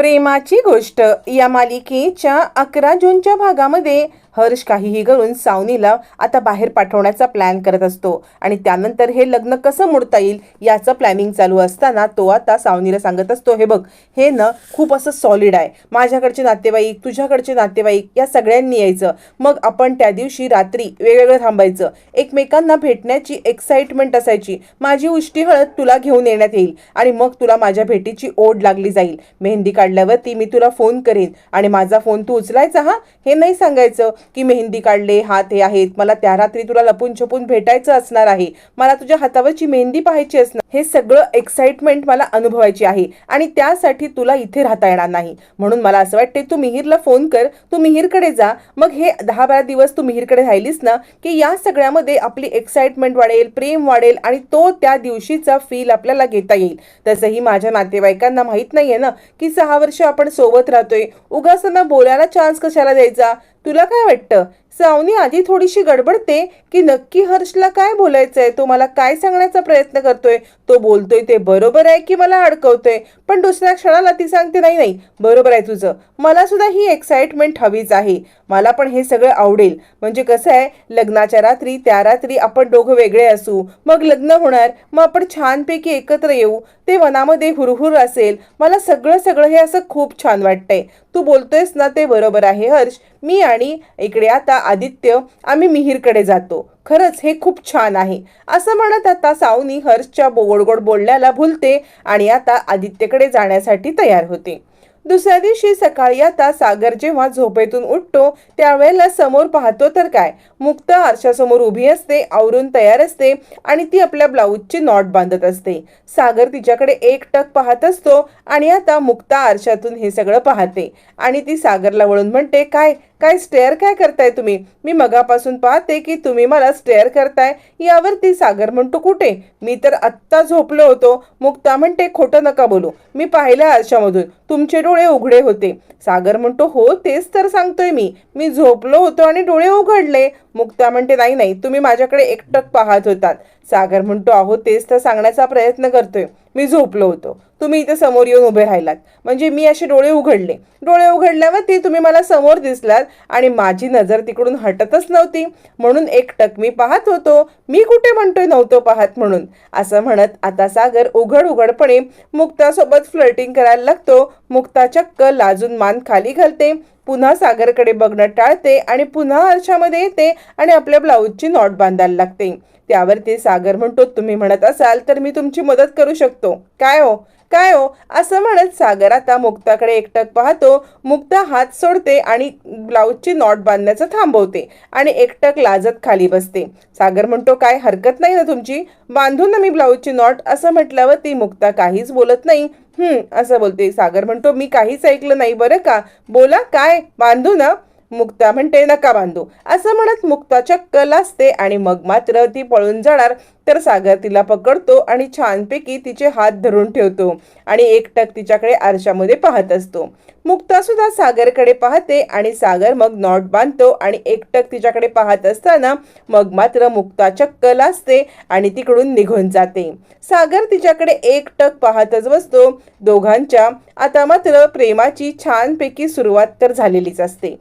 प्रेमाची गोष्ट या मालिकेच्या अकरा जूनच्या भागामध्ये हर्ष काहीही करून सावनीला आता बाहेर पाठवण्याचा प्लॅन करत असतो. आणि त्यानंतर हे लग्न कसं मोडता येईल याचं प्लॅनिंग चालू असताना तो आता सावनीला सांगत असतो हे बघ हे ना खूप असं सॉलिड आहे. माझ्याकडचे नातेवाईक तुझ्याकडचे नातेवाईक या सगळ्यांनी यायचं. मग आपण त्या दिवशी रात्री वेगवेगळं थांबायचं. एकमेकांना भेटण्याची एक्साइटमेंट असायची. माझी उष्टी हळद तुला घेऊन येण्यात येईल आणि मग तुला माझ्या भेटीची ओढ लागली जाईल. मेहंदी काढल्यावरती मी तुला फोन करेन आणि माझा फोन तू उचलायचा हा? हे नाही सांगायचं. की मेहंदी काढले हात हे आहेत. मला त्या रात्री तुला लपून छपून भेटायचं असणार आहे. मला तुझ्या हातावरची मेहंदी पाहायची असणार. हे सगळं एक्साइटमेंट मला अनुभवायची आहे. आणि त्यासाठी तुला इथे राहता येणार नाही. म्हणून मला असं वाटते तू मिहीरला फोन कर. तू मिहीरकडे जा. मग हे दहा बारा दिवस तू मिहीरकडे राहिलीस ना की या सगळ्यामध्ये आपली एक्साइटमेंट वाढेल प्रेम वाढेल आणि तो त्या दिवशीचा फील आपल्याला घेता येईल. तसंही माझ्या नातेवाईकांना माहीत नाहीये ना की सहा वर्ष आपण सोबत राहतोय. उगाच त्यांना बोलायला चान्स कशाला द्यायचा? तुला काय वाटतं? सावनी आधी थोडीशी गडबडते की नक्की हर्षला काय बोलायचंय? तो मला काय सांगण्याचा प्रयत्न करतोय? तो बोलतोय ते बरोबर आहे की मला अडकवतोय? पण दुसऱ्या क्षणाला ती सांगते नाही नाही बरोबर आहे तुझं. मला सुद्धा ही एक्साइटमेंट हवीच आहे. मला पण हे सगळं आवडेल. म्हणजे कसं आहे लग्नाच्या रात्री त्या रात्री आपण दोघं वेगळे असू. मग लग्न होणार. मग आपण छानपैकी एकत्र येऊ. ते मनामध्ये हुरहुर असेल. मला सगळं सगळं हे असं खूप छान वाटतंय. तू बोलतोयस ना ते बरोबर आहे हर्ष. मी आणि इकडे आता आदित्य आम्ही मिहीरकडे जातो. खरंच हे खूप छान आहे. असं म्हणत आता सावनी हर्षच्या गोडगोड बोलण्याला भुलते आणि आता आदित्यकडे जाण्यासाठी तयार होते. दुसऱ्या दिवशी सकाळी आता सागर जेव्हा झोपेतून उठतो त्यावेळेला समोर पाहतो तर काय? मुक्त आरशासमोर उभी असते आवरून तयार असते आणि ती आपल्या ब्लाऊजची नॉट बांधत असते. सागर तिच्याकडे एक टक पाहत असतो आणि आता मुक्ता आरशातून हे सगळं पाहते आणि ती सागरला वळून म्हणते काय? काय स्टेअर काय करताय तुम्ही? मी मगापासून पाहते की तुम्ही मला स्टेअर करताय. यावरती सागर म्हणतो कुठे? मी तर आत्ता झोपलो होतो. मुक्ता म्हणते खोटं नका बोलू. मी पाहिलं आरशामधून. तुमचे डोळे उघडे होते. सागर म्हणतो हो तेच तर सांगतोय मी. मी झोपलो होतो आणि डोळे उघडले. मुक्ता म्हणते नाही नाही तुम्ही माझ्याकडे एकटक पाहत होतात. सागर म्हणतो आहो तेच तर सांगण्याचा प्रयत्न करतोय. मी झोपलो होतो. तुम्ही इथे समोर येऊन उभे राहिलात. म्हणजे मी असे डोळे उघडले. डोळे उघडल्यावर ती तुम्ही मला समोर दिसलात आणि माझी नजर तिकडून हटतच नव्हती. म्हणून एकटक मी पाहत होतो. मी कुठे म्हणतोय नव्हतो पाहत म्हणून. असं म्हणत आता सागर उघड उघडपणे मुक्तासोबत फ्लर्टिंग करायला लागतो. मुक्ता चक्क लाजून मान खाली घालते. पुन्हा सागरकडे बघणं टाळते आणि पुन्हा आरशामध्ये येते आणि आपल्या ब्लाऊजची नॉट बांधायला लागते. त्यावर ते सागर म्हणतो तुम्ही म्हणत असाल तर मी तुमची मदत करू शकतो. काय हो? काय हो? असं म्हणत सागर आता मुक्ताकडे एकटक पाहतो. मुक्ता हात सोडते आणि ब्लाऊजची नॉट बांधण्याचं थांबवते आणि एकटक लाजत खाली बसते. सागर म्हणतो काय हरकत नाही ना तुमची? बांधू ना मी ब्लाऊजची नॉट. असं म्हटल्यावर ती मुक्ता काहीच बोलत नाही. हम्म असं बोलते. सागर म्हणतो मी काहीच ऐकलं नाही बरं का? बोला काय? बांधू ना. मुक्ता म्हणते नका बांधू. असं म्हणत मुक्ता चक्क असते आणि मग मात्र ती पळून जाणार. तर सागर तिला पकडतो आणि छानपैकी तिचे हात धरून ठेवतो आणि एकटक तिच्याकडे आरशामध्ये पाहत असतो. मुक्ता सुद्धा सागरकडे पाहते आणि सागर मग नॉट बांधतो आणि एकटक तिच्याकडे पाहत असताना मग मात्र मुक्ता चक्क असते आणि तिकडून निघून जाते. सागर तिच्याकडे एकटक पाहतच बसतो. दोघांच्या आता मात्र प्रेमाची छानपैकी सुरुवात तर झालेलीच असते.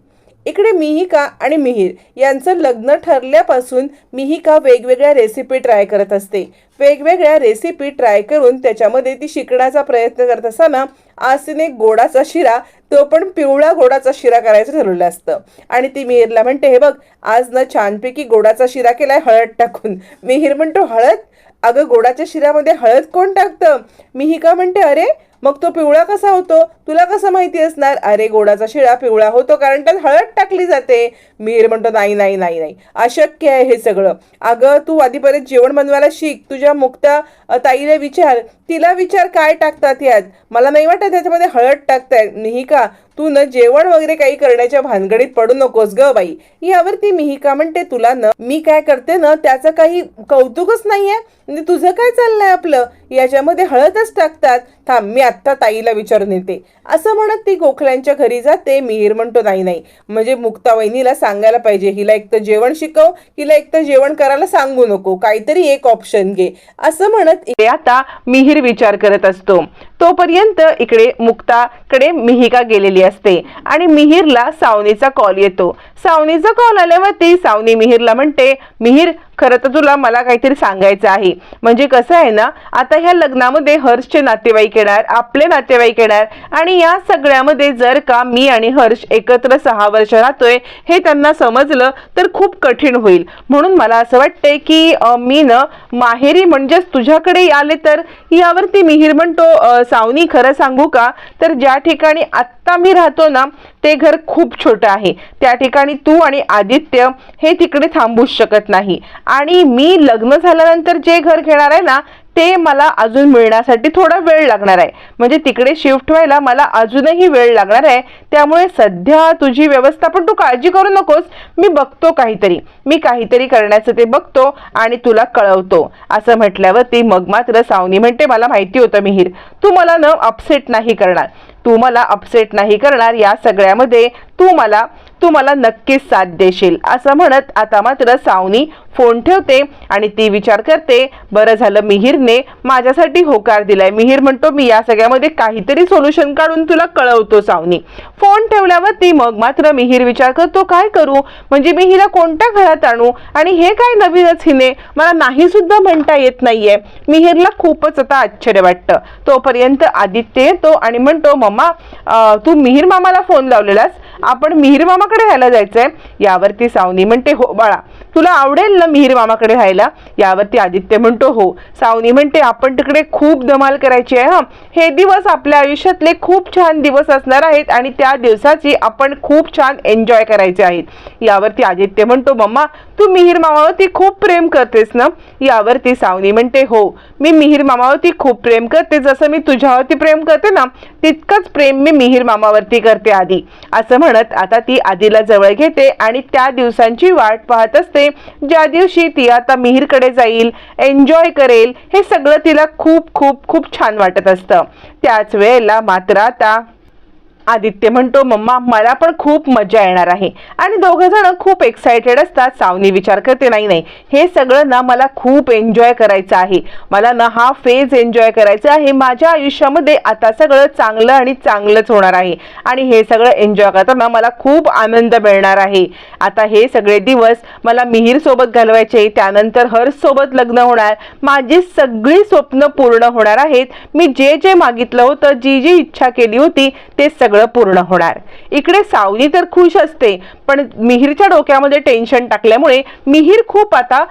इकडे मिहिका आणि मिहीर यांचं लग्न ठरल्यापासून मिहिका वेगवेगळ्या रेसिपी ट्राय करत असते. वेगवेगळ्या रेसिपी ट्राय करून त्याच्यामध्ये ती शिकण्याचा प्रयत्न करत असताना आज तिने गोडाचा शिरा तो पण पिवळा गोडाचा शिरा करायचं ठरवलं असतं. आणि ती मिहीरला म्हणते हे बघ आज ना छानपैकी गोडाचा शिरा केलाय हळद टाकून. मिहीर म्हणतो हळद? अगं गोडाच्या शिऱ्यामध्ये हळद कोण टाकतं? मिहिका म्हणते अरे मग तो पिवळा कसा होतो? तुला कसं माहिती असणार? अरे गोडाचा शिळा पिवळा होतो कारण त्यात हळद टाकली जाते. मीर म्हणतो नाही नाही नाही नाही. अशक्य आहे हे सगळं. अगं तू आधीपर्यंत जेवण बनवायला शिक. तुझ्या मुक्ता ताईला विचार. तिला विचार काय टाकतात यात? मला नाही वाटत त्याच्यामध्ये हळद टाकताय नाही का? तू न जेवण वगैरे काही करण्याच्या भानगडीत पडू नकोस ग बाई. यावरती मिहिका म्हणते तुला न मी काय करते ना त्याचं काही कौतुकच नाहीये? म्हणजे तुझं काय चाललंय आपलं? याच्यामध्ये हळदच टाकतात. थांब मी आत्ता ताईला विचारून येते. असं म्हणत ती गोखल्यांच्या घरी जाते. मिहीर म्हणतो नाही नाही. म्हणजे मुक्ता वहिनीला सांगायला पाहिजे. हिला एक तर जेवण शिकव हिला एक तर जेवण करायला सांगू नको. काहीतरी एक ऑप्शन घे. असं म्हणत आता मिहीर विचार करत असतो. तोपर्यंत इकडे मुक्ताकडे मिहिका गेलेली असते आणि मिहिरला सावनीचा कॉल येतो. सावनीचा कॉल आल्यावरती सावनी मिहिरला म्हणते मिहिर खरं तर तुला मला काहीतरी सांगायचं आहे. म्हणजे कसं आहे ना आता ह्या लग्नामध्ये हर्षचे नातेवाईक येणार आपले नातेवाईक येणार आणि या सगळ्यामध्ये जर का मी आणि हर्ष एकत्र सहा वर्ष राहतोय हे त्यांना समजलं तर खूप कठीण होईल. म्हणून मला असं वाटतंय की मी ना माहेरी म्हणजेच तुझ्याकडे आले तर यावरती मिहीर म्हणतो सावनी खरं सांगू का? तर ज्या ठिकाणी आत्ता मी राहतो ना ते घर खूप छोटं आहे. त्या ठिकाणी तू आणि आदित्य हे तिकडे थांबूच शकत नाही. आणि मी लग्न झाल्यानंतर जे घर घेणार आहे ना ते मला अजून मिळण्यासाठी थोडा वेळ लागणार आहे. म्हणजे तिकडे शिफ्ट व्हायला मला अजूनही वेळ लागणार आहे. त्यामुळे सध्या तुझी व्यवस्था पण तू काळजी करू नकोस. मी बघतो काहीतरी. मी काहीतरी करण्याचं ते बघतो आणि तुला कळवतो. असं म्हटल्यावर ती मग मात्र सावनी म्हणते मला माहिती होतं मिहीर. तू मला न अपसेट नाही करणार. तू मला अपसेट नाही करणार या सगळ्यामध्ये. तू मला तू मला नक्कीच साथ देशील. असं म्हणत आता मात्र सावनी फोन ठेवते आणि ती विचार करते बरं झालं मिहीरने माझ्यासाठी होकार दिलाय. मिहीर म्हणतो मी या सगळ्यामध्ये काहीतरी सोल्युशन काढून तुला कळवतो सावनी. फोन ठेवल्यावर ती मग मात्र मिहीर विचार करतो काय करू? म्हणजे मी हिला कोणत्या घरात आणू? आणि हे काय नवीनच हिने? मला नाही सुद्धा म्हणता येत नाहीये. मिहीरला खूपच आता आश्चर्य वाटतं. तोपर्यंत आदित्य येतो आणि म्हणतो मम्मा तू मिहीर मामाला फोन लावलेलास? आपण मिहीर मामाकडे राहायला जायचंय यावरती सावनी म्हणते हो बाळा तुला आवडेल ना मिहीर मामाकडे राहायला यावरती आदित्य म्हणतो हो. सावनी म्हणते आपण तिकडे खूप धमाल करायची आहे हा. हे दिवस आपल्या आयुष्यातले खूप छान दिवस असणार आहेत आणि त्या दिवसाची आपण खूप छान एन्जॉय करायचे आहेत. यावरती आदित्य म्हणतो मम्मा तू मिहीर मामावरती खूप प्रेम करतेस ना? यावरती सावनी म्हणते हो मी मिहीर मामावरती खूप प्रेम करते. जसं मी तुझ्यावरती प्रेम करते ना तितकंच प्रेम मी मिहीर मामावरती करते आधी. असं म्हणत आता ती आधीला जवळ घेते आणि त्या दिवसांची वाट पाहत असते. ज्या दिवशी ती आता मिहीरकडे जाईल एन्जॉय करेल हे सगळं तिला खूप खूप खूप छान वाटत असतं. त्याच वेळेला मात्र आता आदित्य म्हणतो मम्मा मला पण खूप मजा येणार आहे. आणि दोघं जण खूप एक्सायटेड असतात. सावनी विचार करते नाही नाही हे सगळं ना मला खूप एन्जॉय करायचं आहे. मला ना हा फेज एन्जॉय करायचा आहे. माझ्या आयुष्यामध्ये आता सगळं चांगलं आणि चांगलंच होणार आहे. आणि हे सगळं एन्जॉय करताना मला खूप आनंद मिळणार आहे. आता हे सगळे दिवस मला मिहीर सोबत घालवायचे. त्यानंतर हर्ष सोबत लग्न होणार. माझी सगळी स्वप्न पूर्ण होणार आहेत. मी जे जे मागितलं होतं जी जी इच्छा केली होती ते सगळं पूर्ण होणार. इकडे सावनी तर खुश असते पण मिहीरच्या डोक्यामध्ये टेन्शन टाकल्यामुळे मिहीर खूप आता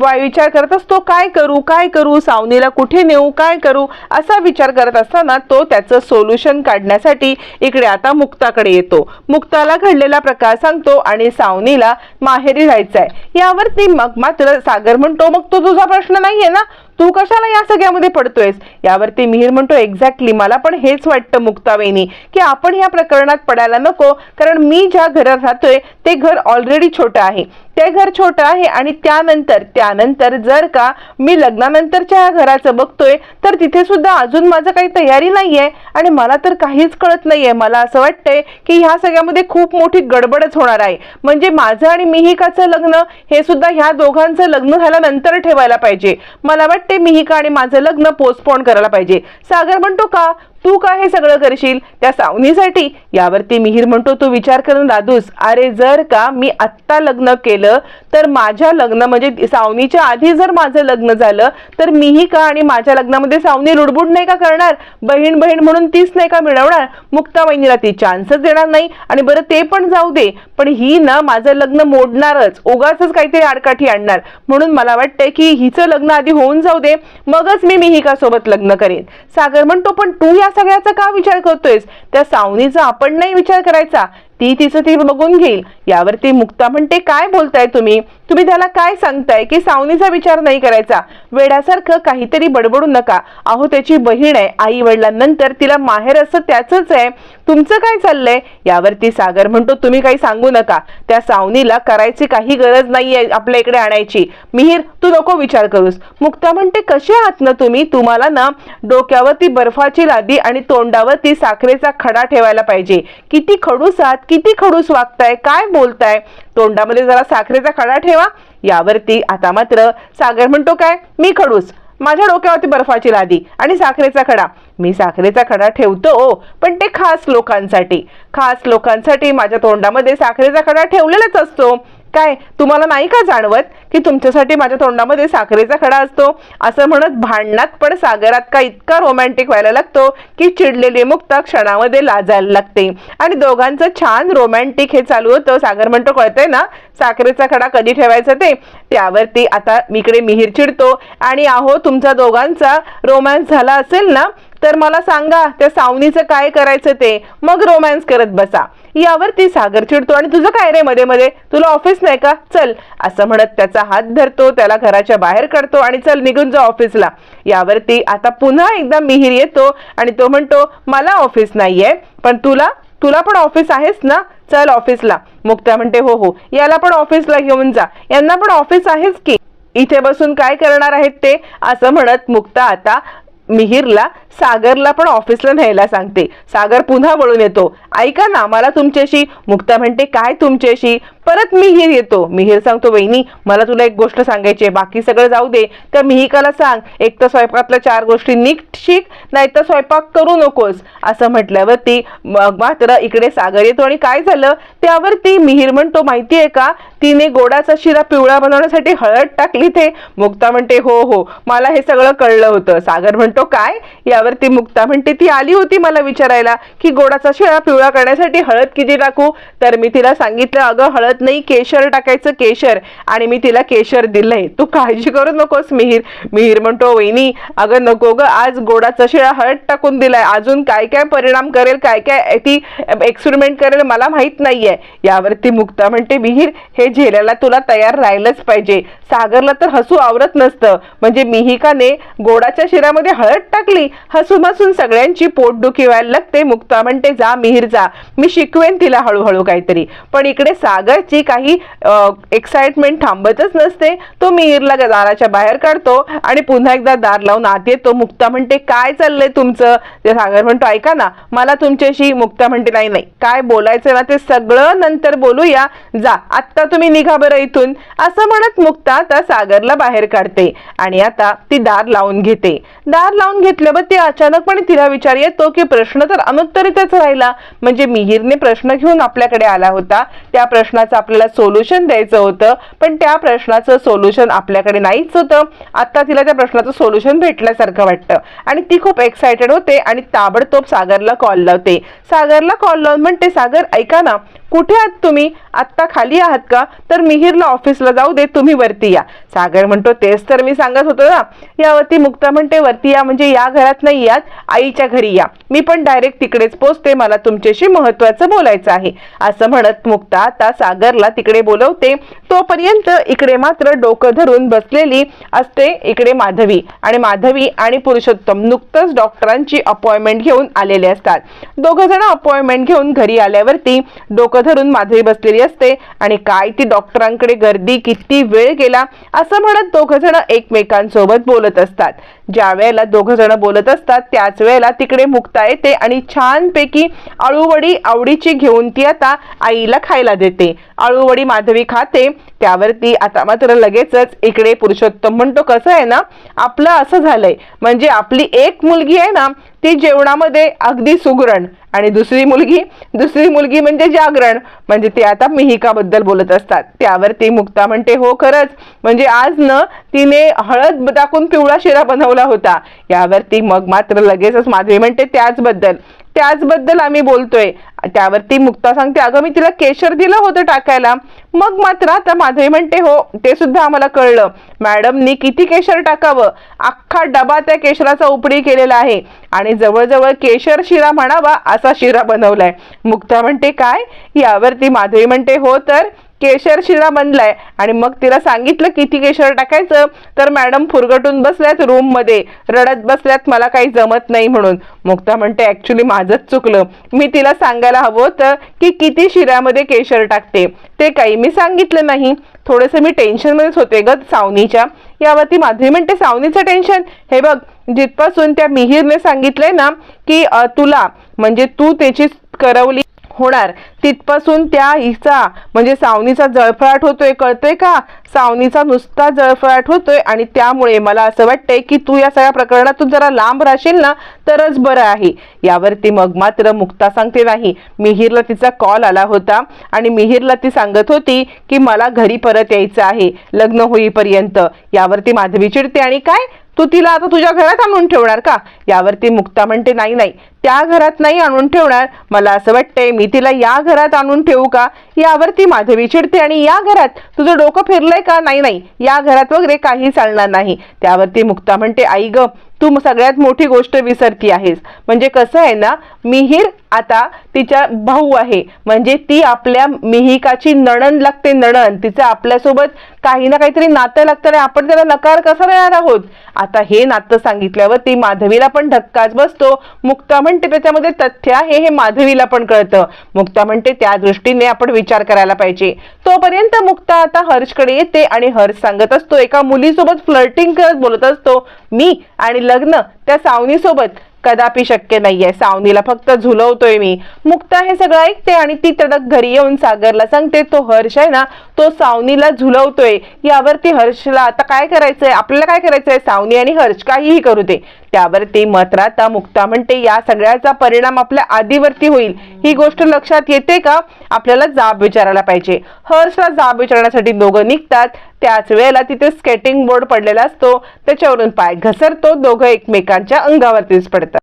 विचार करत असतो काय करू काय करू सावनीला कुठे नेऊ काय करू? असा विचार करत असताना तो त्याचं सोल्युशन काढण्यासाठी इकडे आता मुक्ताकडे येतो. मुक्ताला घडलेला प्रकार सांगतो आणि सावनीला माहेरी राहायचंय. यावरती मग मात्र सागर म्हणतो मग तो तुझा प्रश्न नाहीये ना? तू कशाला या सगळ्यामध्ये पडतोयस? यावरती मिहीर म्हणतो एक्झॅक्टली मला पण हेच वाटतं मुक्तावेनी की आपण ह्या प्रकरणात पडायला नको कारण मी ज्या घरात राहतोय ते घर ऑलरेडी छोटं आहे. ते घर छोटं आहे आणि त्यानंतर त्यानंतर जर का मी लग्नानंतरच्या ह्या घराचं बघतोय तर तिथे सुद्धा अजून माझं काही तयारी नाही आहे आणि मला तर काहीच कळत नाही आहे मला असं वाटतंय की ह्या सगळ्यामध्ये खूप मोठी गडबडच होणार आहे. म्हणजे माझं आणि मिहिकाचं लग्न हे सुद्धा ह्या दोघांचं लग्न झाल्यानंतर ठेवायला पाहिजे. मला वाटतं मिहिका आणि माझं लग्न पोस्टपोन करायला पाहिजे. सागर म्हणतो का तू का हे सगळं करशील? त्या सावनीसाठी? यावरती मिहीर म्हणतो तू विचार करून दादूस. अरे जर का मी आत्ता लग्न केलं तर माझ्या लग्न म्हणजे सावनीच्या आधी जर माझं लग्न झालं तर मीही का आणि माझ्या लग्नामध्ये सावनी रुडबुड नाही का करणार? बहीण बहीण म्हणून तीच नाही का मिळवणार? मुक्ता वहिनीला ती चान्सच देणार नाही. आणि बरं ते पण जाऊ दे. पण ही ना माझं लग्न मोडणारच. उगाच काहीतरी आडकाठी आणणार. म्हणून मला वाटतंय की हिचं लग्न आधी होऊन जाऊ दे. मगच मी मिहिका सोबत लग्न करेन. सागर म्हणतो पण तू या सगळ्याचा का विचार करतोयस? त्या सावनीचा आपण नाही विचार करायचा. ती तिचं ती बघून घेईल. यावरती मुक्ता म्हणते काय बोलताय तुम्ही? तुम्ही त्याला काय सांगताय? की सावनीचा विचार नाही करायचा. वेड्यासारखं काहीतरी बडबडू नका. अहो त्याची बहीण आहे आई वडिलांनंतर तिला माहेर असं त्याचंच आहे. तुमचं काय चाललंय? यावरती सागर म्हणतो तुम्ही काही सांगू नका. त्या सावनीला करायची काही गरज नाहीये आपल्या इकडे आणायची. मिहीर तू नको विचार करूस. मुक्ता म्हणते कसे आहात ना तुम्ही? तुम्हाला ना डोक्यावरती बर्फाची लादी आणि तोंडावरती साखरेचा खडा ठेवायला पाहिजे. किती खडूस आहात? किती खडूस वागताय? काय बोलताय? तोंडामध्ये जरा साखरेचा खडा ठेवा. यावरती आता मात्र सागर म्हणतो काय? मी खडूस. माझ्या डोक्यावरती बर्फाची लादी आणि साखरेचा खडा. मी साखरेचा खडा ठेवतो पण ते खास लोकांसाठी. खास लोकांसाठी माझ्या तोंडामध्ये साखरेचा खडा ठेवलेलाच असतो. काय? तुम्हाला नाही का जाणवत की तुमच्यासाठी माझ्या तोंडामध्ये साखरेचा खडा असतो? असं म्हणत भांडणात पण सागरात का इतका रोमॅन्टिक व्हायला लागतो की चिडलेली मुक्ता क्षणामध्ये लाजायला लागते. आणि दोघांचं छान रोमॅन्टिक हे चालू होतं. सागर म्हणतो कळतंय ना? साखरेचा खडा कधी ठेवायचा ते? त्यावरती आता मीकडे मिहीर चिडतो. आणि आहो तुमचा दोघांचा रोमॅन्स झाला असेल ना तर मला सांगा त्या सावनीचं काय करायचं ते? मग रोमॅन्स करत बसा. यावरती सागर चिडतो. आणि तुझं काय रे मध्ये मध्ये? तुला ऑफिस नाही का? चल. असं म्हणत त्याचा हात धरतो त्याला घराच्या बाहेर काढतो आणि चल निघून जा ऑफिसला यावरती आता पुन्हा एकदा मिहीर येतो आणि तो म्हणतो मला ऑफिस नाहीये पण तुला तुला पण ऑफिस आहेस ना? चल ऑफिसला मुक्ता म्हणते हो हो. याला पण ऑफिसला घेऊन जा. यांना पण ऑफिस आहेच की. इथे बसून काय करणार आहेत ते? असं म्हणत मुक्ता आता मिहीरला सागरला पण ऑफिसला न्यायला सांगते. सागर पुन्हा वळून येतो. ऐका ना मला तुमच्याशी मुक्ता म्हणते. काय तुमच्याशी? परत मिहीर येतो. मिहीर सांगतो बहिणी मला तुला एक गोष्ट सांगायची आहे. बाकी सगळं जाऊ दे. त्या मिहिकाला सांग एक तर स्वयंपाकातल्या चार गोष्टी नीट शिक नाही तर स्वयंपाक करू नकोस. असं म्हटल्यावरती मग मात्र इकडे सागर येतो. आणि काय झालं? त्यावरती मिहीर म्हणतो माहिती आहे का? तिने गोडाचा शिरा पिवळा बनवण्यासाठी हळद टाकली ते मुक्ता म्हणते हो हो. मला हे सगळं कळलं होतं. सागर म्हणतो काय? यावरती मुक्ता म्हणते ती आली होती मला विचारायला की गोडाचा शिळा पिवळा करण्यासाठी हळद किती टाकू? तर मी तिला सांगितलं अगं हळद नाही केशर टाकायचं केशर. आणि मी तिला केशर दिलंय. तू काळजी करू नकोस मिहीर. मिहीर म्हणतो वहिनी अगं नको ग आज गोडाचा शिळा हळद टाकून दिलाय. अजून काय काय परिणाम करेल काय काय ती एक्सपेरिमेंट करेल मला माहीत नाहीये. यावरती मुक्ता म्हणते मिहीर हे झेलायला तुला तयार राहिलंच पाहिजे. सागरला तर हसू आवरत नसतं. म्हणजे मिहिकाने गोडाच्या शिरामध्ये हळद टाकली. हसून हसून सगळ्यांची पोटदुखी व्हायला लागते. मुक्ता म्हणते जा मिहीर जा. मी शिकवेन तिला हळूहळू काहीतरी. पण इकडे सागर सागरची काही एक्साइटमेंट थांबतच नसते. तो मिहीरला दाराच्या बाहेर काढतो आणि पुन्हा एकदा दार लावून आत येतो. मुक्ता म्हणते काय चाललंय तुमचं? ते सागर म्हणतो ऐका ना मला तुमच्याशी मुक्ता म्हणते नाही नाही काय बोलायचं ना ते सगळं नंतर बोलूया. जा आत्ता तुम्ही निघा बरं इथून. असं म्हणत मुक्ता आता सागरला बाहेर काढते आणि आता ती दार लावून घेते. दार लावून घेतल्यावर ती अचानकपणे तिला विचार येतो की प्रश्न तर अनुत्तरितच राहिला. म्हणजे मिहीरने प्रश्न घेऊन आपल्याकडे आला होता. त्या प्रश्नाचा आपल्याला सोल्युशन द्यायचं होतं पण त्या प्रश्नाचं सोल्युशन आपल्याकडे नाहीच होतं. आत्ता तिला त्या प्रश्नाचं सोल्युशन भेटल्यासारखं वाटतं. आणि ती खूप एक्सायटेड होते आणि ताबडतोब सागरला कॉल लावते. सागरला कॉल लावून म्हणते सागर ऐका ना कुठे आहात तुम्ही? आत्ता खाली आहात का? तर मिहीरला ऑफिसला जाऊ दे तुम्ही वरती या. सागर म्हणतो तेच तर मी सांगत होतो ना. यावरती मुक्ता म्हणते वरती या म्हणजे या घरात नाही यात आईच्या घरी या. मी पण डायरेक्ट तिकडेच पोचते मला तुमच्याशी महत्वाचं बोलायचं आहे. असं म्हणत मुक्ता आता सागर सागरला तिकडे बोलवते. तोपर्यंत इकडे मात्र डोकं धरून बसलेली असते इकडे माधवी. आणि माधवी आणि पुरुषोत्तम नुकतंच डॉक्टरांची अपॉइंटमेंट घेऊन आलेले असतात. दोघं जण अपॉइंटमेंट घेऊन घरी आल्यावरती डोकं धरून माधवी बसलेली असते. आणि काय ती डॉक्टरांकडे गर्दी किती वेळ गेला असं म्हणत दोघं जण एकमेकांसोबत बोलत असतात. ज्या वेळेला दोघं जण बोलत असतात त्याच वेळेला तिकडे मुक्ता येते आणि छानपैकी अळूवडी आवडीची घेऊन ती आता आईला खायला देते. आळूवडी माधवी खाते. त्यावरती आता मात्र लगेचच इकडे पुरुषोत्तम म्हणतो कसं आहे ना आपलं असं झालंय. म्हणजे आपली एक मुलगी आहे ना ती जेवणामध्ये अगदी सुगरण. आणि दुसरी मुलगी दुसरी मुलगी म्हणजे जागरण. म्हणजे ते आता मिहिकाबद्दल बोलत असतात. त्यावरती मुक्ता म्हणते हो खरंच. म्हणजे आज न तिने हळद टाकून पिवळा शिरा बनवला होता. यावरती मग मात्र लगेचच माधवी म्हणते त्याचबद्दल. त्याचबद्दल आम्ही बोलतोय. त्यावरती मुक्ता सांगते अगं मी तिला केशर दिलं होतं टाकायला. मग मात्र आता माधवी म्हणते हो ते सुद्धा आम्हाला कळलं. मॅडमनी किती केशर टाकावं? अख्खा डबा त्या केशराचा उपडी केलेला आहे. आणि जवळजवळ केशर शिरा म्हणावा असा शिरा बनवलाय. मुक्ता म्हणते काय? यावरती माधवी म्हणते हो तर केशर शिरा बनलाय. आणि मग तिला सांगितलं किती केशर टाकायचं. तर मॅडम फुरगटून बसल्यात रूममध्ये. रडत बसल्यात मला काही जमत नाही म्हणून. मुक्ता म्हणते ऍक्च्युली माझंच चुकलं. मी तिला सांगायला हवं होतं की किती शिऱ्यामध्ये केशर टाकते. ते काही मी सांगितलं नाही. थोडंसं मी टेन्शनमध्येच होते ग सावनीच्या. यावरती माधवी म्हणते सावनीचं टेन्शन? हे बघ जिथपासून त्या मिहीरने सांगितलंय ना की तुला म्हणजे तू त्याची करवली होणार. तिथपासून त्या हिचा म्हणजे सावनीचा जळफळाट होतोय कळतोय का? सावनीचा नुसता जळफळाट होतोय आणि त्यामुळे मला असं वाटतंय की तू या सगळ्या प्रकरणातून जरा लांब राहशील ना तरच बरं आहे. यावरती मग मात्र मुक्ता सांगते नाही. मिहीरला तिचा कॉल आला होता आणि मिहीरला ती सांगत होती की मला घरी परत यायचं आहे लग्न होईपर्यंत. यावरती माधवी चिडते आणि काय? तू तिला आता तुझ्या घरात आणून ठेवणार का? यावरती मुक्ता म्हणते नाही नाही त्या घरात नाही आणून ठेवणार. मला असं वाटतंय मी तिला या घरात आणून ठेवू का? यावरती माधवी चिडते आणि या घरात तुझं डोकं फिरलंय का? नाही नाही या घरात वगैरे काही चालणार नाही. त्यावरती मुक्ता म्हणते आई ग तू सगळ्यात मोठी गोष्ट विसरती आहेस. म्हणजे कसं आहे ना मिहीर आता तिच्या भाऊ आहे. म्हणजे ती आपल्या मिहिकाची नणन लागते नणन तिचं आपल्यासोबत काही ना काहीतरी नातं लागतं आणि आपण त्याला नकार कसा देणार आहोत? आता हे नातं सांगितल्यावर ती माधवीला पण धक्काच बसतो. मुक्ता म्हणते त्याच्यामध्ये तथ्य आहे हे माधवीला पण कळतं. मुक्ता म्हणते त्या दृष्टीने आपण विचार करायला पाहिजे. तोपर्यंत मुक्ता आता हर्षकडे येते आणि हर्ष सांगत असतो एका मुलीसोबत फ्लर्टिंग करत बोलत असतो. मी आणि लग्न त्या सावनीसोबत. कदापि शक्य नाहीये. सावनीला फक्त झुलवतोय मी. मुक्ता हे सगळं ऐकते आणि ती तडक घरी येऊन सागरला सांगते तो हर्ष आहे ना तो सावनीला झुलवतोय. यावरती हर्षला आता काय करायचंय? आपल्याला काय करायचंय? सावनी आणि हर्ष काहीही करू दे. त्यावरती मात्र आता मुक्ता म्हणते या सगळ्याचा परिणाम आपल्या आधीवरती होईल. ही गोष्ट लक्षात येते का? आपल्याला जाब विचारायला पाहिजे. हर्षला जाब विचारण्यासाठी दोघं निघतात. त्याच वेळेला तिथे स्केटिंग बोर्ड पडलेला असतो. त्याच्यावरून पाय घसरतो. दोघं एकमेकांच्या अंगावरतीच पडतात.